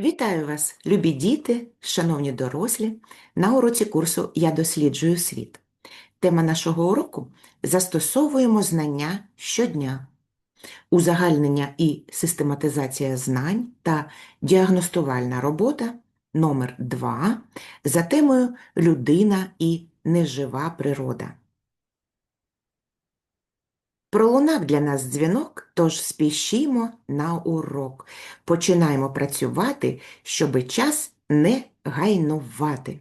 Вітаю вас, любі діти, шановні дорослі, на уроці курсу Я досліджую світ. Тема нашого уроку застосовуємо знання щодня, узагальнення і систематизація знань та діагностувальна робота номер 2 за темою Людина і нежива природа. Пролунав для нас дзвінок, тож спішімо на урок. Починаємо працювати, щоби час не гайнувати.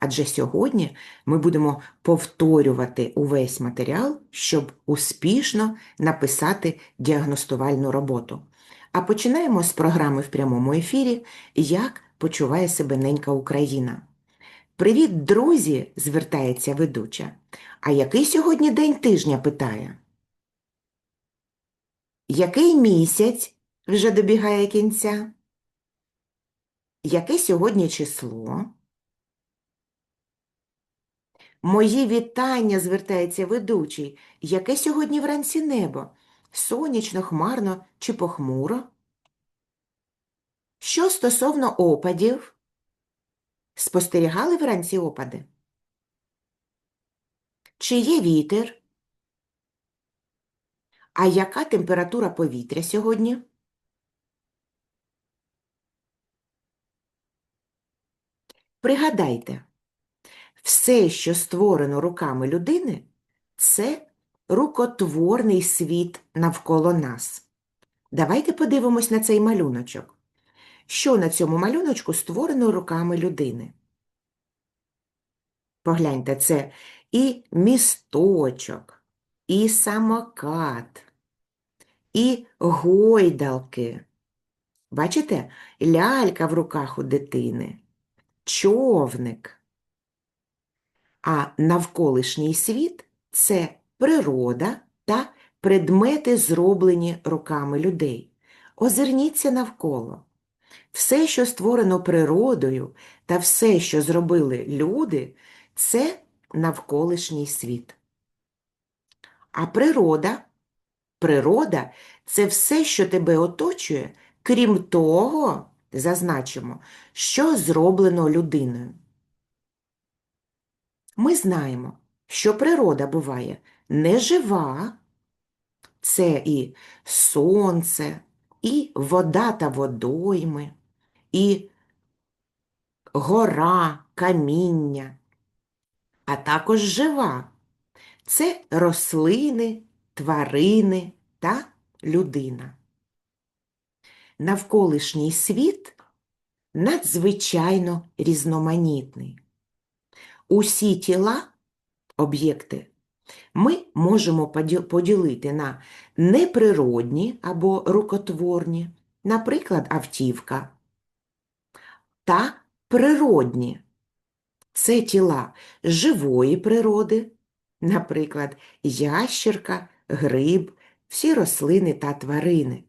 Адже сьогодні ми будемо повторювати увесь матеріал, щоб успішно написати діагностувальну роботу. А починаємо з програми в прямому ефірі Як почуває себе ненька Україна. Привіт, друзі! звертається ведуча. А який сьогодні день тижня? питає. Який місяць вже добігає кінця? Яке сьогодні число? Мої вітання, звертається ведучий. Яке сьогодні вранці небо? Сонячно, хмарно чи похмуро? Що стосовно опадів? Спостерігали вранці опади? Чи є вітер? А яка температура повітря сьогодні? Пригадайте, все, що створено руками людини, це рукотворний світ навколо нас. Давайте подивимось на цей малюночок. Що на цьому малюночку створено руками людини? Погляньте, це і місточок, і самокат, і гойдалки. Бачите, лялька в руках у дитини, човник. А навколишній світ це природа та предмети, зроблені руками людей. Озирніться навколо. Все, що створено природою, та все, що зробили люди, це навколишній світ. А природа, природа це все, що тебе оточує, крім того, зазначимо, що зроблено людиною. Ми знаємо, що природа буває нежива, це і сонце, і вода та водойми, і гора, каміння, а також жива. Це рослини, тварини та людина. Навколишній світ надзвичайно різноманітний. Усі тіла, об'єкти, ми можемо поділити на неприродні або рукотворні, наприклад, автівка, та природні. Це тіла живої природи, наприклад, ящерка, гриб, всі рослини та тварини,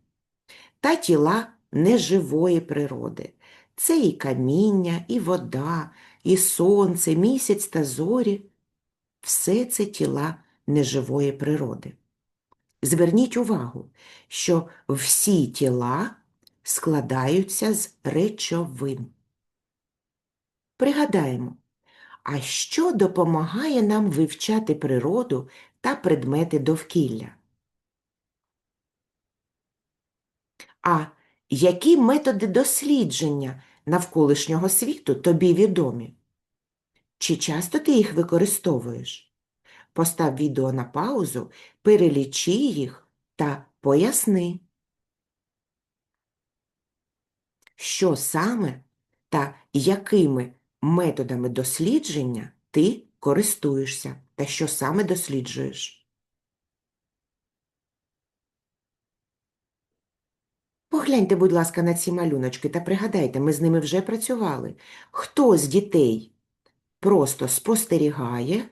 та тіла неживої природи. Це і каміння, і вода, і сонце, місяць та зорі. Все це тіла неживої природи. Зверніть увагу, що всі тіла складаються з речовин. Пригадаємо, а що допомагає нам вивчати природу та предмети довкілля? А які методи дослідження навколишнього світу тобі відомі? Чи часто ти їх використовуєш? Постав відео на паузу, перелічи їх та поясни, що саме та якими методами дослідження ти користуєшся та що саме досліджуєш. Погляньте, будь ласка, на ці малюночки та пригадайте, ми з ними вже працювали. Хто з дітей просто спостерігає,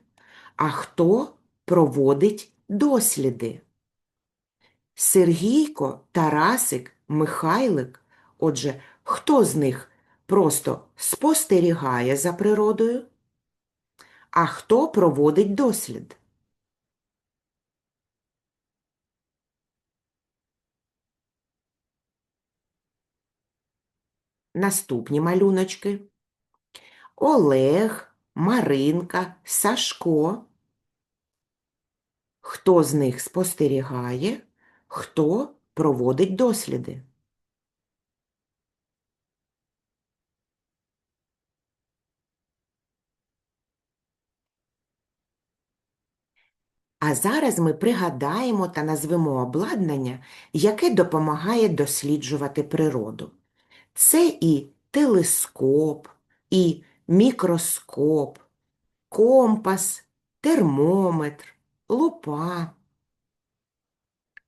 а хто проводить досліди? Сергійко, Тарасик, Михайлик. Отже, хто з них просто спостерігає за природою, а хто проводить дослід. наступні малюночки. Олег, Маринка, Сашко. Хто з них спостерігає, хто проводить досліди? А зараз ми пригадаємо та назвемо обладнання, яке допомагає досліджувати природу. Це і телескоп, і мікроскоп, компас, термометр, лупа.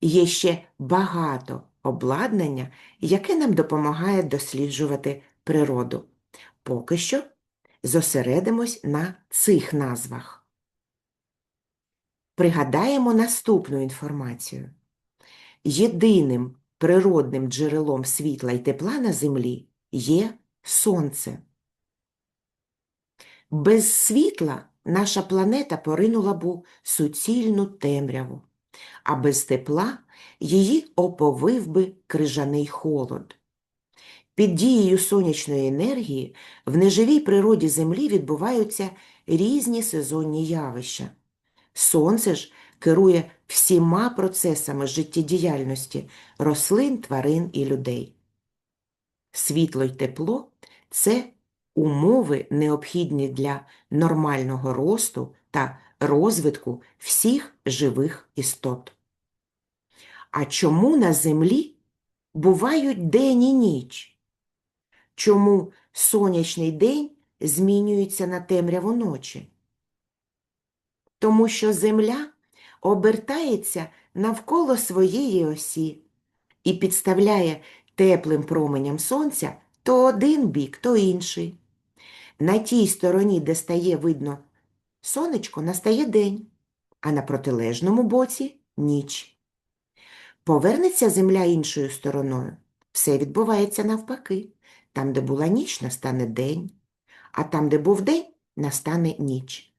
Є ще багато обладнання, яке нам допомагає досліджувати природу. Поки що зосередимось на цих назвах. Пригадаємо наступну інформацію. Єдиним природним джерелом світла і тепла на Землі є Сонце. Без світла наша планета поринула б у суцільну темряву, а без тепла її оповив би крижаний холод. Під дією сонячної енергії в неживій природі Землі відбуваються різні сезонні явища. Сонце ж керує всіма процесами життєдіяльності рослин, тварин і людей. Світло й тепло це умови, необхідні для нормального росту та розвитку всіх живих істот. А чому на землі бувають день і ніч? Чому сонячний день змінюється на темряву ночі? Тому що Земля обертається навколо своєї осі і підставляє теплим променям сонця то один бік, то інший. На тій стороні, де стає видно сонечко, настає день, а на протилежному боці ніч. Повернеться земля іншою стороною, все відбувається навпаки. Там, де була ніч, настане день, а там, де був день, настане ніч.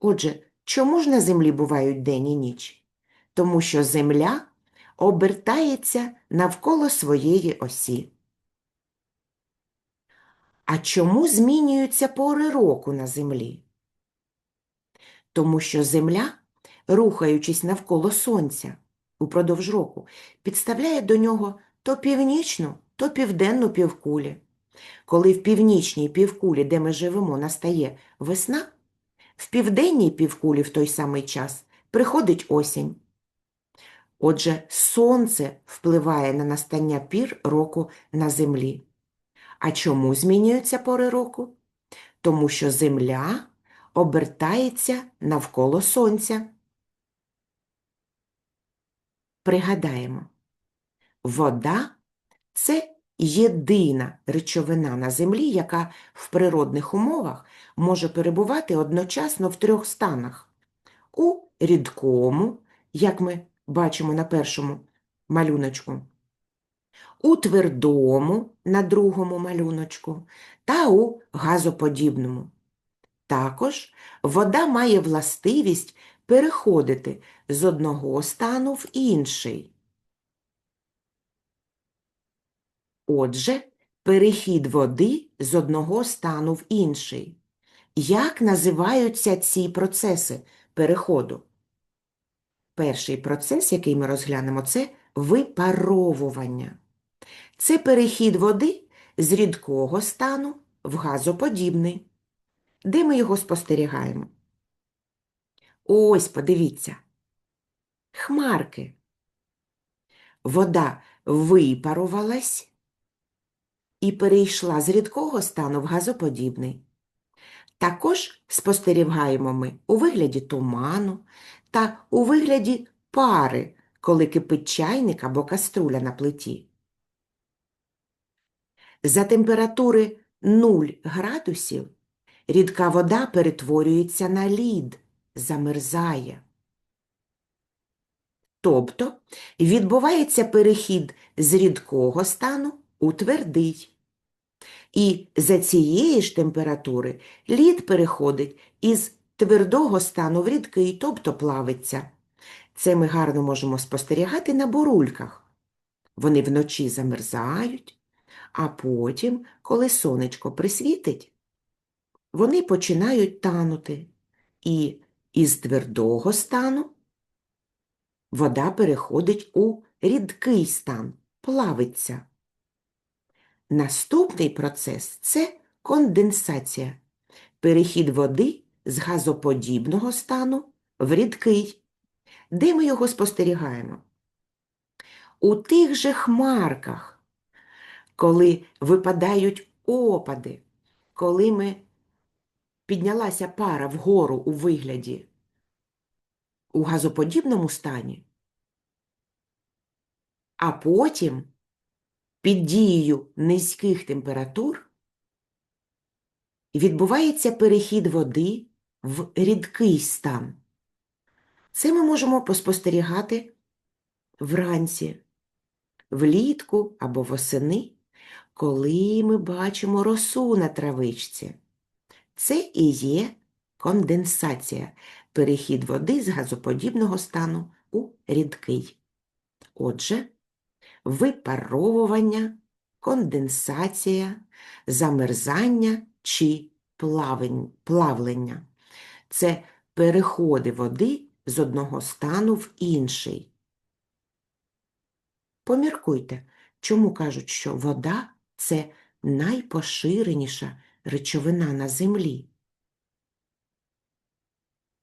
Отже, Чому ж на землі бувають день і ніч? Тому що земля обертається навколо своєї осі. А чому змінюються пори року на землі? Тому що земля, рухаючись навколо сонця упродовж року, підставляє до нього то північну, то південну півкулі. Коли в північній півкулі, де ми живемо, настає весна, в південній півкулі в той самий час приходить осінь. Отже, сонце впливає на настання пір року на землі. А чому змінюються пори року? Тому що земля обертається навколо сонця. Пригадаємо, вода це єдина речовина на землі, яка в природних умовах може перебувати одночасно в трьох станах. У рідкому, як ми бачимо на першому малюночку, у твердому на другому малюночку та у газоподібному. Також вода має властивість переходити з одного стану в інший. Отже, перехід води з одного стану в інший. Як називаються ці процеси переходу? Перший процес, який ми розглянемо, це випаровування. Це перехід води з рідкого стану в газоподібний. Де ми його спостерігаємо? Ось, подивіться. Хмарки. Вода випарувалась і перейшла з рідкого стану в газоподібний. Також спостерігаємо ми у вигляді туману та у вигляді пари, коли кипить чайник або каструля на плиті. За температури 0 градусів рідка вода перетворюється на лід, замерзає. Тобто відбувається перехід з рідкого стану у. І за цієї ж температури лід переходить із твердого стану в рідкий, тобто плавиться. Це ми гарно можемо спостерігати на бурульках. Вони вночі замерзають, А потім, коли сонечко присвітить, вони починають танути, і із твердого стану вода переходить у рідкий стан, плавиться. Наступний процес це конденсація, перехід води з газоподібного стану в рідкий. Де ми його спостерігаємо? У тих же хмарках, коли випадають опади, коли ми піднялася пара вгору у вигляді у газоподібному стані, а потім під дією низьких температур відбувається перехід води в рідкий стан. Це ми можемо поспостерігати вранці, влітку або восени, коли ми бачимо росу на травичці. Це і є конденсація, перехід води з газоподібного стану у рідкий. Отже, випаровування, конденсація, замерзання чи плавлення. Це переходи води з одного стану в інший. Поміркуйте, чому кажуть, що вода це найпоширеніша речовина на землі.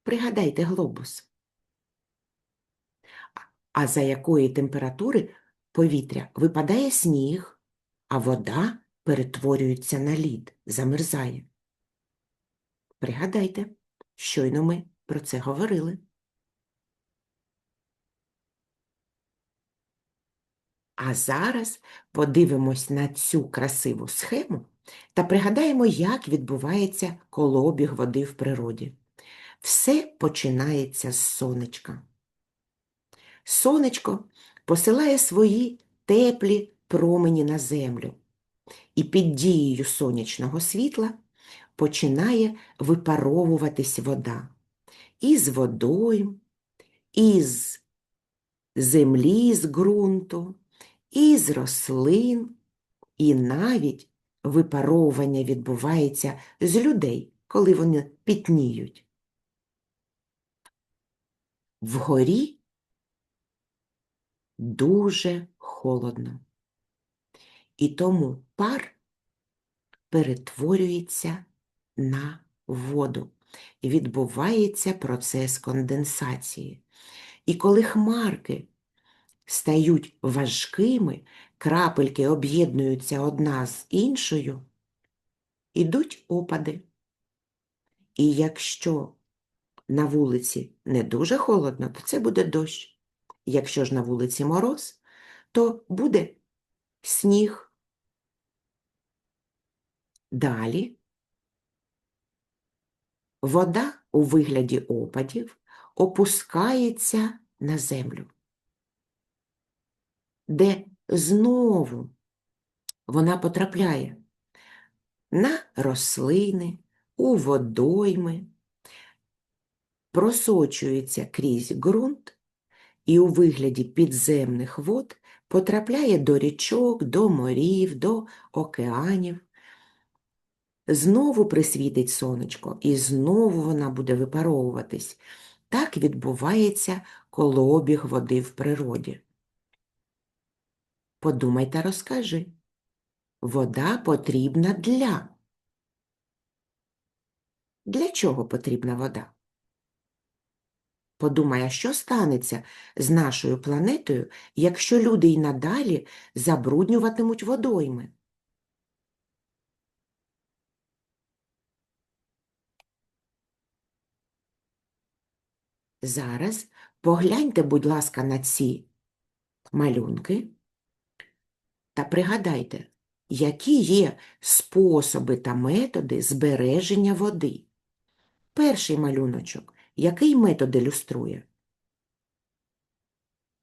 Пригадайте глобус. А- за якої температури повітря випадає сніг, а вода перетворюється на лід, замерзає. Пригадайте, щойно ми про це говорили. А зараз подивимось на цю красиву схему та пригадаємо, як відбувається колобіг води в природі. Все починається з сонечка. Сонечко посилає свої теплі промені на землю, і під дією сонячного світла починає випаровуватись вода із водою, із землі, з ґрунту, із рослин, і навіть випаровування відбувається з людей, коли вони пітніють. Вгорі дуже холодно. І тому пар перетворюється на воду. Відбувається процес конденсації. І коли хмарки стають важкими, крапельки об'єднуються одна з іншою, ідуть опади. І якщо на вулиці не дуже холодно, то це буде дощ. Якщо ж на вулиці мороз, то буде сніг. Далі. Вода у вигляді опадів опускається на землю, де знову вона потрапляє? На рослини, у водойми, просочується крізь ґрунт і у вигляді підземних вод потрапляє до річок, до морів, до океанів. Знову присвітить сонечко, і знову вона буде випаровуватись. Так відбувається колообіг води в природі. Подумай та розкажи. Вода потрібна для. Для чого потрібна вода? Подумай, а що станеться з нашою планетою, якщо люди й надалі забруднюватимуть водойми? Зараз погляньте, будь ласка, на ці малюнки та пригадайте, які є способи та методи збереження води. Перший малюночок. Який метод ілюструє?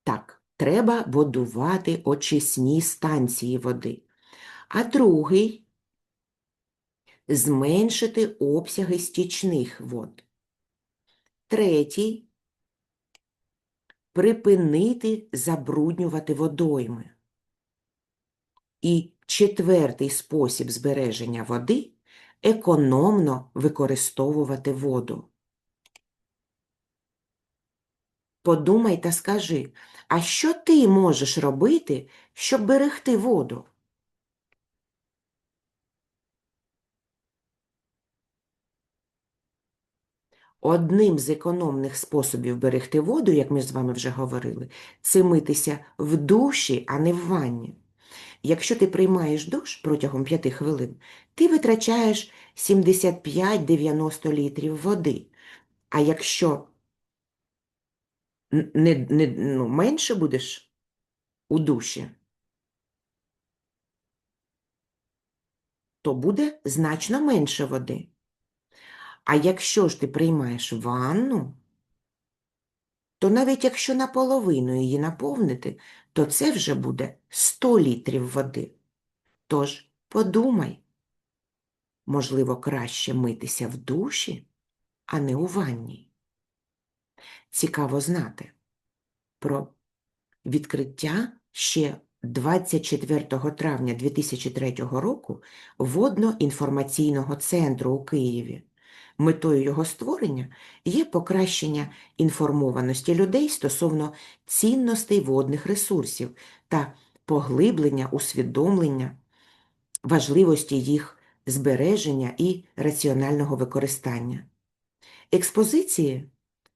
Так, треба будувати очисні станції води. А другий зменшити обсяги стічних вод. Третій припинити забруднювати водойми. І четвертий спосіб збереження води економно використовувати воду. Подумай та скажи, а що ти можеш робити, щоб берегти воду? Одним з економних способів берегти воду, як ми з вами вже говорили, це митися в душі, а не в ванні. Якщо ти приймаєш душ протягом 5 хвилин, ти витрачаєш 75-90 літрів води. А якщо не, не, ну, менше будеш у душі, то буде значно менше води. А якщо ж ти приймаєш ванну, то навіть якщо наполовину її наповнити, то це вже буде 100 літрів води. Тож подумай, можливо, краще митися в душі, а не у ванні. Цікаво знати про відкриття ще 24 травня 2003 року Водно-інформаційного центру у Києві. Метою його створення є покращення інформованості людей стосовно цінностей водних ресурсів та поглиблення усвідомлення важливості їх збереження і раціонального використання. Експозиції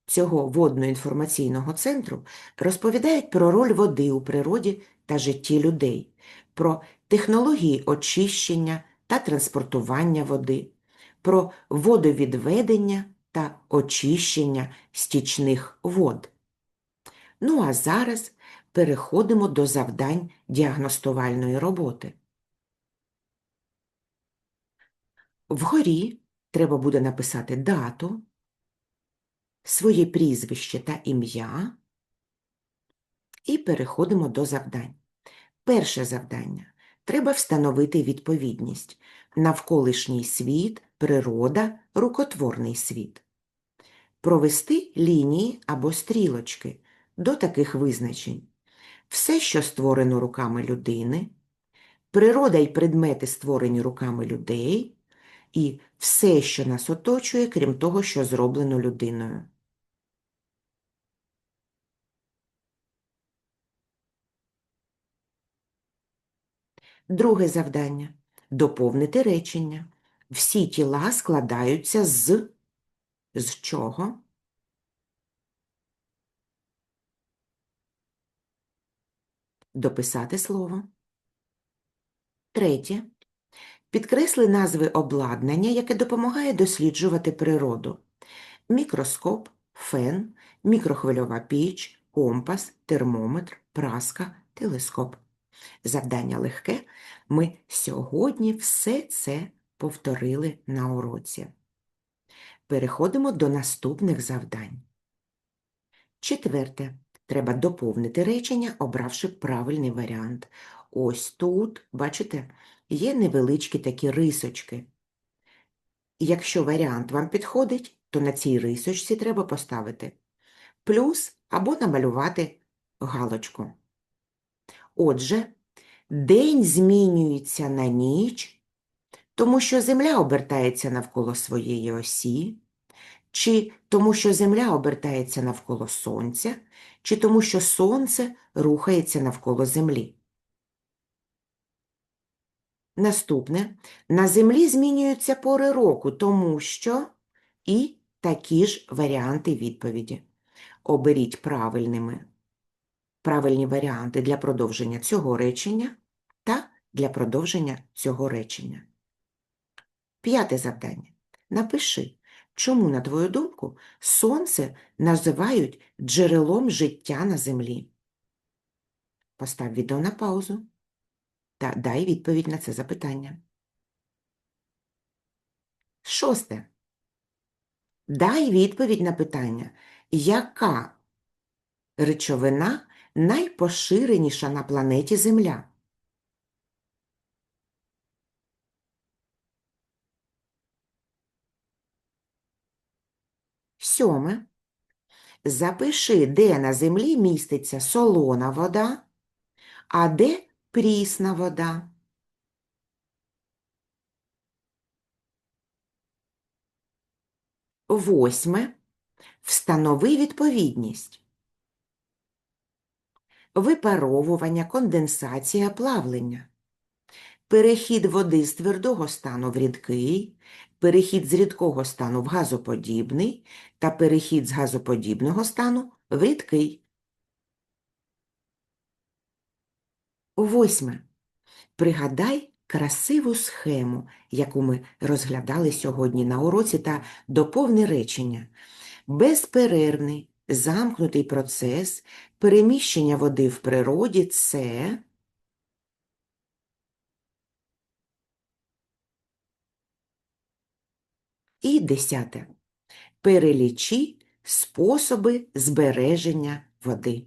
цього водно-інформаційного центру розповідають про роль води у природі та житті людей, про технології очищення та транспортування води, про водовідведення та очищення стічних вод. Ну а зараз переходимо до завдань діагностувальної роботи. Вгорі треба буде написати дату, своє прізвище та ім'я і переходимо до завдань. Перше завдання. Треба встановити відповідність. Навколишній світ, природа, рукотворний світ. Провести лінії або стрілочки до таких визначень. Все, що створено руками людини, природа й предмети, створені руками людей, і все, що нас оточує, крім того, що зроблено людиною. Друге завдання доповнити речення. Всі тіла складаються з з чого? Дописати слово. Третє. Підкресли назви обладнання, яке допомагає досліджувати природу. Мікроскоп, фен, мікрохвильова піч, компас, термометр, праска, телескоп. Завдання легке. Ми сьогодні все це повторили на уроці. Переходимо до наступних завдань. Четверте. Треба доповнити речення, обравши правильний варіант. Ось тут, бачите, є невеличкі такі рисочки. Якщо варіант вам підходить, то на цій рисочці треба поставити плюс або намалювати галочку. Отже, день змінюється на ніч, тому що Земля обертається навколо своєї осі, чи тому, що Земля обертається навколо Сонця, чи тому, що Сонце рухається навколо Землі. Наступне. На Землі змінюються пори року, тому що і такі ж варіанти відповіді. Оберіть правильними правильні варіанти для продовження цього речення та для продовження цього речення. П'яте завдання. Напиши, чому, на твою думку, сонце називають джерелом життя на землі. Постав відео на паузу та дай відповідь на це запитання. Шосте. Дай відповідь на питання, яка речовина найпоширеніша на планеті Земля. Сьоме. Запиши, де на землі міститься солона вода, а де прісна вода. Восьме. Встанови відповідність. Випаровування, конденсація, плавлення. Перехід води з твердого стану в рідкий, перехід з рідкого стану в газоподібний та перехід з газоподібного стану в рідкий. Восьме. Пригадай красиву схему, яку ми розглядали сьогодні на уроці, та доповни речення. Безперервний, замкнутий процес переміщення води в природі – це… І десяте. Перелічи способи збереження води.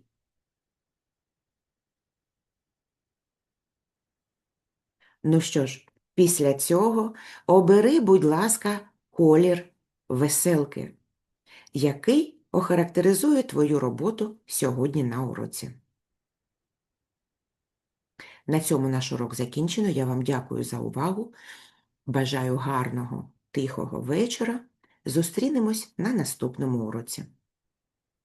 Ну що ж, після цього обери, будь ласка, колір веселки, який охарактеризує твою роботу сьогодні на уроці. На цьому наш урок закінчено. Я вам дякую за увагу. Бажаю гарного, тихого вечора. Зустрінемось на наступному уроці.